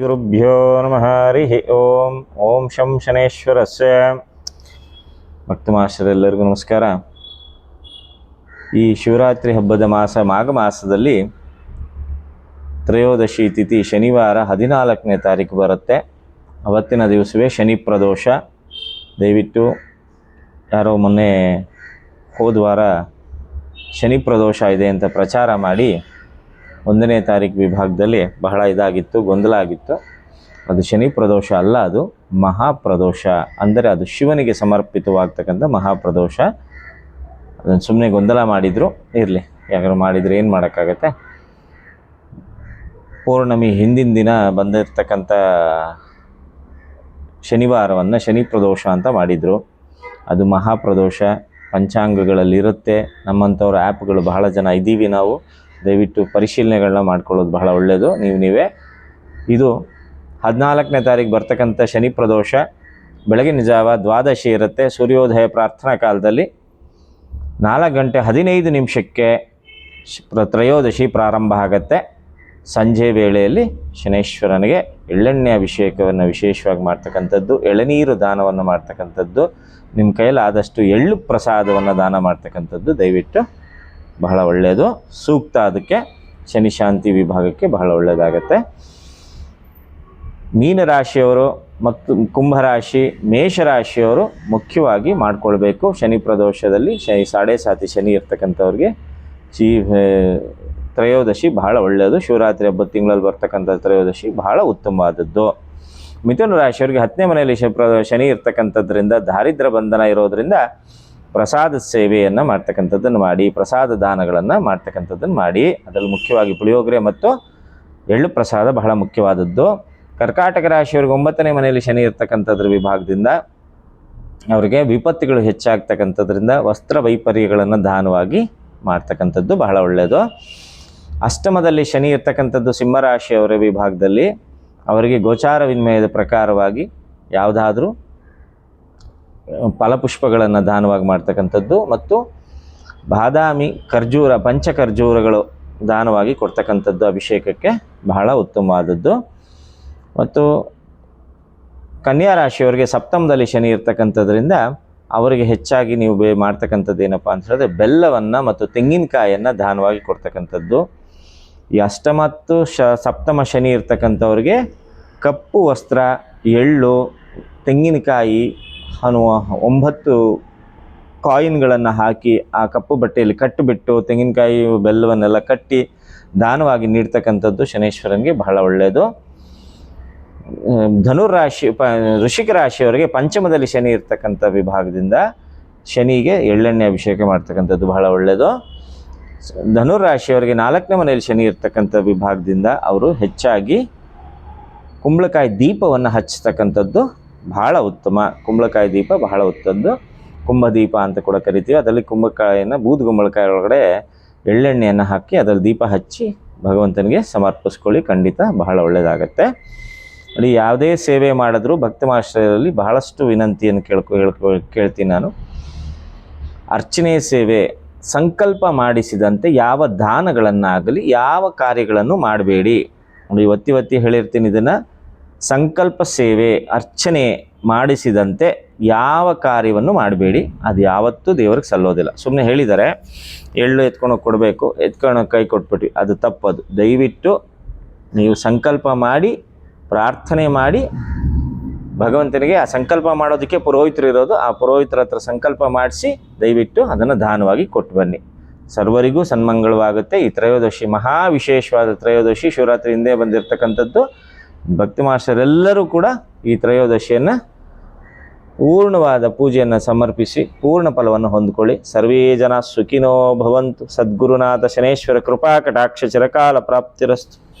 ಗುರುಭ್ಯೋ ನಮಃ ಹರಿ ಓಂ ಓಂ ಶಂ ಶನೇಶ್ವರಸ್ಯ ಮಾಸದೆಲ್ಲರಿಗೂ ನಮಸ್ಕಾರ. ಈ ಶಿವರಾತ್ರಿ ಹಬ್ಬದ ಮಾಸ, ಮಾಘ ಮಾಸದಲ್ಲಿ ತ್ರಯೋದಶಿ ತಿಥಿ ಶನಿವಾರ ಹದಿನಾಲ್ಕನೇ ತಾರೀಕು ಬರುತ್ತೆ. ಅವತ್ತಿನ ದಿವಸವೇ ಶನಿ ಪ್ರದೋಷ. ದಯವಿಟ್ಟು ಯಾರೋ ಮೊನ್ನೆ ಹೋದ ವಾರ ಶನಿ ಪ್ರದೋಷ ಇದೆ ಅಂತ ಪ್ರಚಾರ ಮಾಡಿ ಒಂದನೇ ತಾರೀಕು ವಿಭಾಗದಲ್ಲಿ ಬಹಳ ಇದಾಗಿತ್ತು, ಗೊಂದಲ ಆಗಿತ್ತು. ಅದು ಶನಿ ಪ್ರದೋಷ ಅಲ್ಲ, ಅದು ಮಹಾಪ್ರದೋಷ. ಅಂದರೆ ಅದು ಶಿವನಿಗೆ ಸಮರ್ಪಿತವಾಗ್ತಕ್ಕಂಥ ಮಹಾಪ್ರದೋಷ. ಅದನ್ನು ಸುಮ್ಮನೆ ಗೊಂದಲ ಮಾಡಿದರು, ಇರಲಿ. ಯಾಕಂದ್ರೆ ಮಾಡಿದರೆ ಏನು ಮಾಡೋಕ್ಕಾಗತ್ತೆ? ಪೌರ್ಣಮಿ ಹಿಂದಿನ ದಿನ ಬಂದಿರತಕ್ಕಂಥ ಶನಿವಾರವನ್ನು ಶನಿ ಪ್ರದೋಷ ಅಂತ ಮಾಡಿದರು. ಅದು ಮಹಾಪ್ರದೋಷ ಪಂಚಾಂಗಗಳಲ್ಲಿರುತ್ತೆ ನಮ್ಮಂಥವ್ರ ಆ್ಯಪ್ಗಳು ಬಹಳ ಜನ ಇದ್ದೀವಿ ನಾವು. ದಯವಿಟ್ಟು ಪರಿಶೀಲನೆಗಳನ್ನ ಮಾಡ್ಕೊಳ್ಳೋದು ಬಹಳ ಒಳ್ಳೆಯದು ನೀವು ನೀವೇ ಇದು ಹದಿನಾಲ್ಕನೇ ತಾರೀಕು ಬರ್ತಕ್ಕಂಥ ಶನಿ ಪ್ರದೋಷ, ಬೆಳಗಿನ ಜಾವ ದ್ವಾದಶಿ ಇರುತ್ತೆ. ಸೂರ್ಯೋದಯ ಪ್ರಾರ್ಥನಾ ಕಾಲದಲ್ಲಿ ನಾಲ್ಕು ಗಂಟೆ ಹದಿನೈದು ನಿಮಿಷಕ್ಕೆ ತ್ರಯೋದಶಿ ಪ್ರಾರಂಭ ಆಗುತ್ತೆ. ಸಂಜೆ ವೇಳೆಯಲ್ಲಿ ಶನೇಶ್ವರನಿಗೆ ಎಳ್ಳೆಣ್ಣೆ ಅಭಿಷೇಕವನ್ನು ವಿಶೇಷವಾಗಿ ಮಾಡ್ತಕ್ಕಂಥದ್ದು, ಎಳನೀರು ದಾನವನ್ನು ಮಾಡ್ತಕ್ಕಂಥದ್ದು, ನಿಮ್ಮ ಕೈಯಲ್ಲಿ ಆದಷ್ಟು ಎಳ್ಳು ಪ್ರಸಾದವನ್ನು ದಾನ ಮಾಡ್ತಕ್ಕಂಥದ್ದು ದಯವಿಟ್ಟು ಬಹಳ ಒಳ್ಳೆಯದು ಸೂಕ್ತ ಅದಕ್ಕೆ ಶನಿ ಶಾಂತಿ ವಿಭಾಗಕ್ಕೆ ಬಹಳ ಒಳ್ಳೆಯದಾಗತ್ತೆ ಮೀನರಾಶಿಯವರು ಮತ್ತು ಕುಂಭರಾಶಿ, ಮೇಷರಾಶಿಯವರು ಮುಖ್ಯವಾಗಿ ಮಾಡಿಕೊಳ್ಬೇಕು. ಶನಿ ಪ್ರದೋಷದಲ್ಲಿ ಶನಿ ಸಾಡೆ ಸಾತಿ ಶನಿ ಇರ್ತಕ್ಕಂಥವ್ರಿಗೆ ಚೀ ತ್ರಯೋದಶಿ ಬಹಳ ಒಳ್ಳೆಯದು ಶಿವರಾತ್ರಿ ಹಬ್ಬದ ತಿಂಗಳಲ್ಲಿ ಬರ್ತಕ್ಕಂಥ ತ್ರಯೋದಶಿ ಬಹಳ ಉತ್ತಮವಾದದ್ದು. ಮಿಥುನ ರಾಶಿಯವರಿಗೆ ಹತ್ತನೇ ಮನೆಯಲ್ಲಿ ಶನಿ ಇರ್ತಕ್ಕಂಥದ್ರಿಂದ ದಾರಿದ್ರ್ಯ ಬಂಧನ ಇರೋದ್ರಿಂದ ಪ್ರಸಾದ ಸೇವೆಯನ್ನು ಮಾಡ್ತಕ್ಕಂಥದ್ದನ್ನು ಮಾಡಿ, ಪ್ರಸಾದ ದಾನಗಳನ್ನು ಮಾಡ್ತಕ್ಕಂಥದ್ದನ್ನು ಮಾಡಿ, ಅದರಲ್ಲಿ ಮುಖ್ಯವಾಗಿ ಪುಳಿಯೋಗರೆ ಮತ್ತು ಎಳ್ಳು ಪ್ರಸಾದ ಬಹಳ ಮುಖ್ಯವಾದದ್ದು. ಕರ್ಕಾಟಕ ರಾಶಿಯವರಿಗೆ ಒಂಬತ್ತನೇ ಮನೆಯಲ್ಲಿ ಶನಿ ಇರ್ತಕ್ಕಂಥದ್ರ ವಿಭಾಗದಿಂದ ಅವರಿಗೆ ವಿಪತ್ತುಗಳು ಹೆಚ್ಚಾಗ್ತಕ್ಕಂಥದ್ರಿಂದ ವಸ್ತ್ರ ವೈಪರ್ಯಗಳನ್ನು ದಾನವಾಗಿ ಮಾಡ್ತಕ್ಕಂಥದ್ದು ಬಹಳ ಒಳ್ಳೆಯದು ಅಷ್ಟಮದಲ್ಲಿ ಶನಿ ಇರ್ತಕ್ಕಂಥದ್ದು ಸಿಂಹರಾಶಿಯವರ ವಿಭಾಗದಲ್ಲಿ ಅವರಿಗೆ ಗೋಚಾರ ವಿನಿಮಯದ ಪ್ರಕಾರವಾಗಿ ಯಾವುದಾದ್ರೂ ಫಲಪುಷ್ಪಗಳನ್ನು ದಾನವಾಗಿ ಮಾಡ್ತಕ್ಕಂಥದ್ದು ಮತ್ತು ಬಾದಾಮಿ ಖರ್ಜೂರ ಪಂಚ ಖರ್ಜೂರಗಳು ದಾನವಾಗಿ ಕೊಡ್ತಕ್ಕಂಥದ್ದು ಅಭಿಷೇಕಕ್ಕೆ ಬಹಳ ಉತ್ತಮವಾದದ್ದು. ಮತ್ತು ಕನ್ಯಾ ರಾಶಿಯವರಿಗೆ ಸಪ್ತಮದಲ್ಲಿ ಶನಿ ಇರ್ತಕ್ಕಂಥದ್ರಿಂದ ಅವರಿಗೆ ಹೆಚ್ಚಾಗಿ ನೀವು ಬೇ ಮಾಡ್ತಕ್ಕಂಥದ್ದು ಏನಪ್ಪ ಅಂತ ಹೇಳಿದ್ರೆ ಬೆಲ್ಲವನ್ನು ಮತ್ತು ತೆಂಗಿನಕಾಯನ್ನು ದಾನವಾಗಿ ಕೊಡ್ತಕ್ಕಂಥದ್ದು. ಈ ಅಷ್ಟಮತ್ತು ಶ ಸಪ್ತಮ ಶನಿ ಇರ್ತಕ್ಕಂಥವ್ರಿಗೆ ಕಪ್ಪು ವಸ್ತ್ರ, ಎಳ್ಳು, ತೆಂಗಿನಕಾಯಿ ಅನ್ನುವ ಒಂಬತ್ತು ಕಾಯಿನ್ಗಳನ್ನು ಹಾಕಿ ಆ ಕಪ್ಪು ಬಟ್ಟೆಯಲ್ಲಿ ಕಟ್ಟಿಬಿಟ್ಟು ತೆಂಗಿನಕಾಯಿ ಬೆಲ್ಲವನ್ನೆಲ್ಲ ಕಟ್ಟಿ ದಾನವಾಗಿ ನೀಡ್ತಕ್ಕಂಥದ್ದು ಶನೇಶ್ವರನಿಗೆ ಬಹಳ ಒಳ್ಳೆಯದು ಧನುರಾಶಿ, ಪ ಋಷಿಕ ರಾಶಿಯವರಿಗೆ ಪಂಚಮದಲ್ಲಿ ಶನಿ ಇರ್ತಕ್ಕಂಥ ವಿಭಾಗದಿಂದ ಶನಿಗೆ ಎಳ್ಳೆಣ್ಣೆ ಅಭಿಷೇಕ ಮಾಡ್ತಕ್ಕಂಥದ್ದು ಬಹಳ ಒಳ್ಳೆಯದು ಧನುರಾಶಿಯವರಿಗೆ ನಾಲ್ಕನೇ ಮನೆಯಲ್ಲಿ ಶನಿ ಇರ್ತಕ್ಕಂಥ ವಿಭಾಗದಿಂದ ಅವರು ಹೆಚ್ಚಾಗಿ ಕುಂಬಳಕಾಯಿ ದೀಪವನ್ನು ಹಚ್ಚತಕ್ಕಂಥದ್ದು ಬಹಳ ಉತ್ತಮ. ಕುಂಬಳಕಾಯಿ ದೀಪ ಬಹಳ ಉತ್ತಮದ್ದು ಕುಂಭದೀಪ ಅಂತ ಕೂಡ ಕರಿತೀವಿ. ಅದರಲ್ಲಿ ಕುಂಬಳಕಾಯಿಯನ್ನು ಬೂದುಗುಂಬಳಕಾಯಿ ಒಳಗಡೆ ಎಳ್ಳೆಣ್ಣೆಯನ್ನು ಹಾಕಿ ಅದರಲ್ಲಿ ದೀಪ ಹಚ್ಚಿ ಭಗವಂತನಿಗೆ ಸಮರ್ಪಿಸ್ಕೊಳ್ಳಿ. ಖಂಡಿತ ಬಹಳ ಒಳ್ಳೆಯದಾಗತ್ತೆ ಅಲ್ಲಿ ಯಾವುದೇ ಸೇವೆ ಮಾಡಿದ್ರೂ ಭಕ್ತಮಾಶ್ರಯದಲ್ಲಿ ಬಹಳಷ್ಟು ವಿನಂತಿಯನ್ನು ಕೇಳ್ಕೊ ಹೇಳ್ಕೊ ಕೇಳ್ತೀನಿ ನಾನು. ಅರ್ಚನೆ ಸೇವೆ ಸಂಕಲ್ಪ ಮಾಡಿಸಿದಂತೆ ಯಾವ ದಾನಗಳನ್ನಾಗಲಿ, ಯಾವ ಕಾರ್ಯಗಳನ್ನು ಮಾಡಬೇಡಿ. ನೋಡಿ ಒತ್ತಿ ಒತ್ತಿ ಹೇಳಿರ್ತೀನಿ ಇದನ್ನು. ಸಂಕಲ್ಪ ಸೇವೆ, ಅರ್ಚನೆ ಮಾಡಿಸಿದಂತೆ ಯಾವ ಕಾರ್ಯವನ್ನು ಮಾಡಬೇಡಿ. ಅದು ಯಾವತ್ತೂ ದೇವ್ರಿಗೆ ಸಲ್ಲೋದಿಲ್ಲ. ಸುಮ್ಮನೆ ಹೇಳಿದ್ದಾರೆ ಎಳ್ಳು ಎತ್ಕೊಂಡು ಕೊಡಬೇಕು, ಎತ್ಕೊಂಡು ಕೈ ಕೊಟ್ಬಿಟ್ವಿ. ಅದು ತಪ್ಪದು. ದಯವಿಟ್ಟು ನೀವು ಸಂಕಲ್ಪ ಮಾಡಿ, ಪ್ರಾರ್ಥನೆ ಮಾಡಿ, ಭಗವಂತನಿಗೆ ಆ ಸಂಕಲ್ಪ ಮಾಡೋದಕ್ಕೆ ಪುರೋಹಿತರು ಇರೋದು, ಆ ಪುರೋಹಿತರ ಹತ್ರ ಸಂಕಲ್ಪ ಮಾಡಿಸಿ ದಯವಿಟ್ಟು ಅದನ್ನು ದಾನವಾಗಿ ಕೊಟ್ಟು ಬನ್ನಿ. ಸರ್ವರಿಗೂ ಸನ್ಮಂಗಳವಾಗುತ್ತೆ. ಈ ತ್ರಯೋದಶಿ ಮಹಾ ವಿಶೇಷವಾದ ತ್ರಯೋದಶಿ ಶಿವರಾತ್ರಿ ಹಿಂದೆ ಬಂದಿರತಕ್ಕಂಥದ್ದು. ಭಕ್ತಿ ಮಾಸ್ಟರೆಲ್ಲರೂ ಕೂಡ ಈ ತ್ರಯೋದಶಿಯನ್ನು ಪೂರ್ಣವಾದ ಪೂಜೆಯನ್ನು ಸಮರ್ಪಿಸಿ ಪೂರ್ಣ ಫಲವನ್ನು ಹೊಂದ್ಕೊಳ್ಳಿ. ಸರ್ವೇ ಜನ ಸುಖಿನೋ ಭವಂತು. ಸದ್ಗುರುನಾಥ ಶನೇಶ್ವರ ಕೃಪಾ ಕಟಾಕ್ಷ ಚಿರಕಾಲ ಪ್ರಾಪ್ತಿರಸ್ತು.